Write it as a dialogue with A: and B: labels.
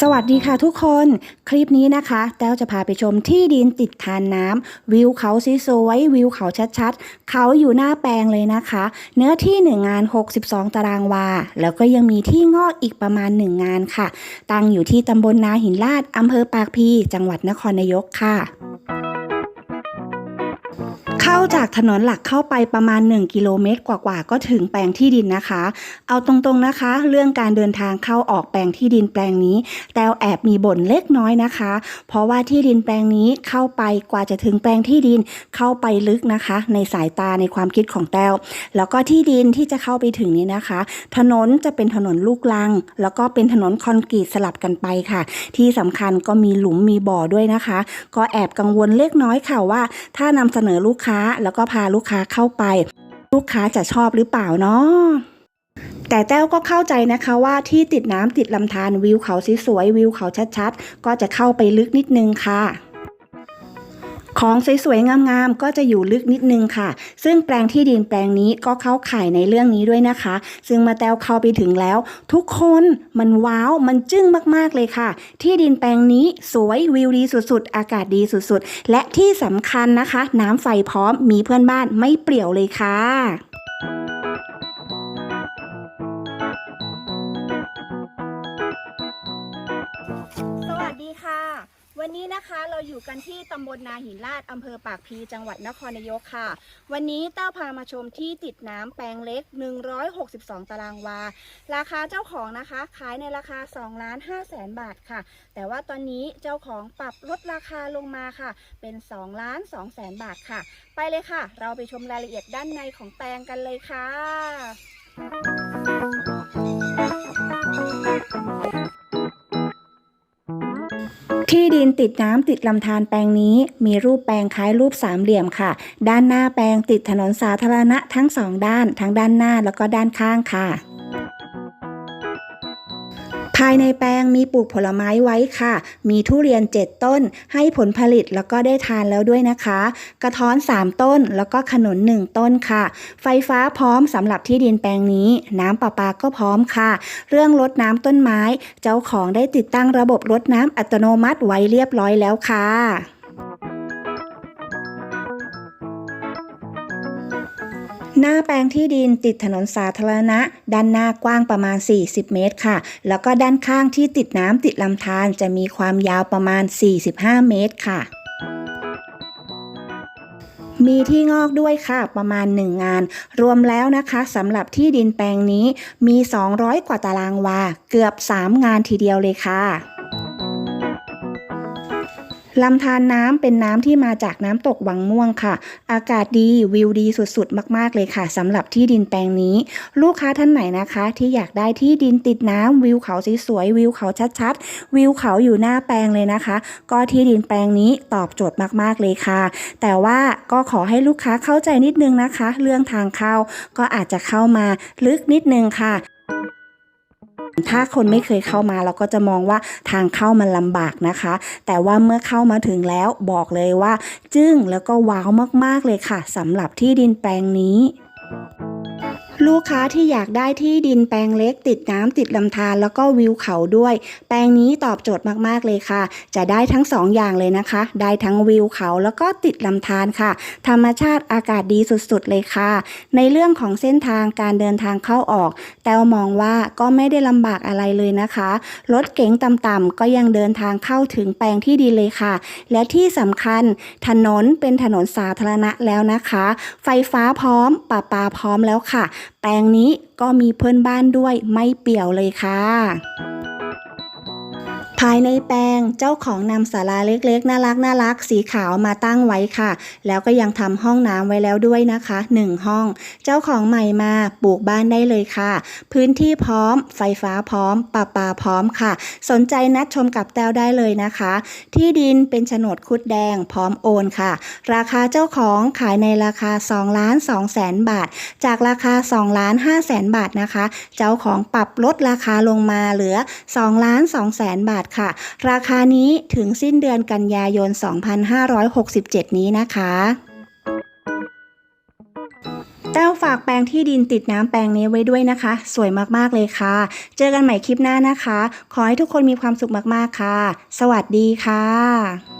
A: สวัสดีค่ะทุกคน คลิปนี้นะคะแต้วจะพาไปชมที่ดินติดทานน้ำวิวเขาสวยวิวเขาชัดๆ เขาอยู่หน้าแปลงเลยนะคะ เนื้อที่ 1 งาน 62 ตารางวา แล้วก็ยังมีที่งอกอีกประมาณ 1 งานค่ะ ตั้งอยู่ที่ตำบลนาหินลาดอำเภอปากพี จังหวัดนครนายกค่ะ เข้าจากถนนหลักเข้าไปประมาณ 1 กิโลเมตรกว่าๆก็ถึงแปลงที่ดินนะคะ เอาตรงๆนะคะ เรื่องการเดินทางเข้าออกแปลงที่ดินแปลงนี้ แต้วแอบมีบ่นเล็กน้อยนะคะ เพราะว่าที่ดินแปลงนี้เข้าไปกว่าจะถึงแปลงที่ดินเข้าไปลึกนะคะ ในสายตาในความคิดของแต้วแล้วก็ที่ดินที่จะเข้าไปถึงนี้นะคะ ถนนจะเป็นถนนลูกลัง แล้วก็เป็นถนนคอนกรีตสลับกันไปค่ะ ที่สำคัญก็มีหลุมมีบ่อด้วยนะคะ ก็แอบกังวลเล็กน้อยค่ะว่า ถ้านำเสนอลูกค้าแล้วก็พาลูกค้าเข้าไป ลูกค้าจะชอบหรือเปล่าเนาะแต่แต้วก็เข้าใจนะคะว่าที่ติดน้ำติดลำธารวิวเขาสวยๆวิวเขาชัดๆ ก็จะเข้าไปลึกนิดนึงค่ะ ของสวยๆงามๆก็จะอยู่ลึกนิดนึงค่ะ ซึ่งแปลงที่ดินแปลงนี้ก็เข้าข่ายในเรื่องนี้ด้วยนะคะ ซึ่งมาแต้วเข้าไปถึงแล้ว ทุกคนมันว้าวมันจึ้งมากๆเลยค่ะ ที่ดินแปลงนี้สวยวิวดีสุดๆ อากาศดีสุดๆ และที่สำคัญนะคะ น้ำไฟพร้อมมีเพื่อนบ้านไม่เปลี่ยวเลยค่ะ
B: วันนี้นะคะเราอยู่กันที่ตำบลนาหินลาดอำเภอปากพีจังหวัดนครนายกค่ะ วันนี้เต้าพามาชมที่ติดน้ำแปลงเล็ก 162 ตารางวา ราคาเจ้าของนะคะ ขายในราคา2ล้าน5แสนบาทค่ะ แต่ว่าตอนนี้เจ้าของปรับลดราคาลงมาค่ะ เป็น2ล้าน2แสนบาทค่ะ ไปเลยค่ะ เราไปชมรายละเอียดด้านในของแปลงกันเลยค่ะ
A: ที่ดินติดน้ำติดลำธารแปลงนี้ มีรูปแปลงคล้ายรูปสามเหลี่ยมค่ะ ด้านหน้าแปลงติดถนนสาธารณะทั้งสองด้าน ทั้งด้านหน้าแล้วก็ด้านข้างค่ะ ภายในแปลงมีปลูกผลไม้ไว้ค่ะ มีทุเรียน 7 ต้น ให้ผลผลิตแล้วก็ได้ทานแล้วด้วยนะคะ กระท้อน 3 ต้น แล้วก็ขนุน 1 ต้นค่ะ ไฟฟ้าพร้อมสำหรับที่ดินแปลงนี้ น้ำประปาก็พร้อมค่ะ เรื่องรดน้ำต้นไม้ เจ้าของได้ติดตั้งระบบรดน้ำอัตโนมัติไว้เรียบร้อยแล้วค่ะ หน้าแปลงที่ดินติดถนนสาธารณะ ด้านหน้ากว้างประมาณ 40 เมตรค่ะ แล้วก็ด้านข้างที่ติดน้ำติดลำธารจะมีความยาวประมาณ 45 เมตรค่ะมีที่งอกด้วยค่ะประมาณ 1 งาน รวมแล้วนะคะสำหรับที่ดินแปลงนี้มี 200 กว่าตารางวา เกือบ 3 งานทีเดียวเลยค่ะ ลำธารน้ำเป็นน้ำที่มาจากน้ำตกวังม่วงค่ะ อากาศดีวิวดีสุดๆ มากๆเลยค่ะสำหรับที่ดินแปลงนี้ ลูกค้าท่านไหนนะคะ ที่อยากได้ที่ดินติดน้ำวิวเขาสวยๆวิวเขาชัดๆ วิวเขาอยู่หน้าแปลงเลยนะคะ ก็ที่ดินแปลงนี้ตอบโจทย์มากๆเลยค่ะ แต่ว่าก็ขอให้ลูกค้าเข้าใจนิดนึงนะคะ เรื่องทางเข้าก็อาจจะเข้ามาลึกนิดนึงค่ะ ถ้าคนไม่เคยเข้ามาเราก็จะมองว่าทางเข้ามันลำบากนะคะ แต่ว่าเมื่อเข้ามาถึงแล้วบอกเลยว่า จึ้งแล้วก็ว้าวมากๆเลยค่ะสำหรับที่ดินแปลงนี้ ลูกค้าที่อยากได้ที่ดินแปลงเล็กติดน้ำติดลำธารแล้วก็วิวเขาด้วย แปลงนี้ตอบโจทย์มากๆเลยค่ะ จะได้ทั้งสองอย่างเลยนะคะ ได้ทั้งวิวเขาแล้วก็ติดลำธารค่ะ ธรรมชาติอากาศดีสุดๆเลยค่ะ ในเรื่องของเส้นทางการเดินทางเข้าออก แต้วมองว่าก็ไม่ได้ลำบากอะไรเลยนะคะรถเก๋งต่ำๆก็ยังเดินทางเข้าถึงแปลงที่ดีเลยค่ะ และที่สำคัญถนนเป็นถนนสาธารณะแล้วนะคะ ไฟฟ้าพร้อมประปาพร้อมแล้วค่ะแปลงนี้ก็มีเพื่อนบ้านด้วยไม่เปี่ยวเลยค่ะ ภายในแปลงเจ้าของนำศาลาเล็กๆ น่ารักน่ารักสีขาวมาตั้งไว้ค่ะ แล้วก็ยังทำห้องน้ำไว้แล้วด้วยนะคะ 1 ห้อง เจ้าของใหม่มาปลูกบ้านได้เลยค่ะ พื้นที่พร้อม ไฟฟ้าพร้อมประปาพร้อมค่ะ สนใจนัดชมกับแต้วได้เลยนะคะ ที่ดินเป็นโฉนดคุดแดงพร้อมโอนค่ะ ราคาเจ้าของขายในราคา2ล้าน2แสนบาท จากราคา2ล้าน5แสนบาทนะคะ เจ้าของปรับลดราคาลงมาเหลือ2ล้าน2แสนบาทค่ะ ราคานี้ถึงสิ้นเดือนกันยายน 2567 นี้นะคะแต้วฝากแปลงที่ดินติดน้ำแปลงนี้ไว้ด้วยนะคะ สวยมากๆเลยค่ะ เจอกันใหม่คลิปหน้านะคะ ขอให้ทุกคนมีความสุขมากๆค่ะ สวัสดีค่ะ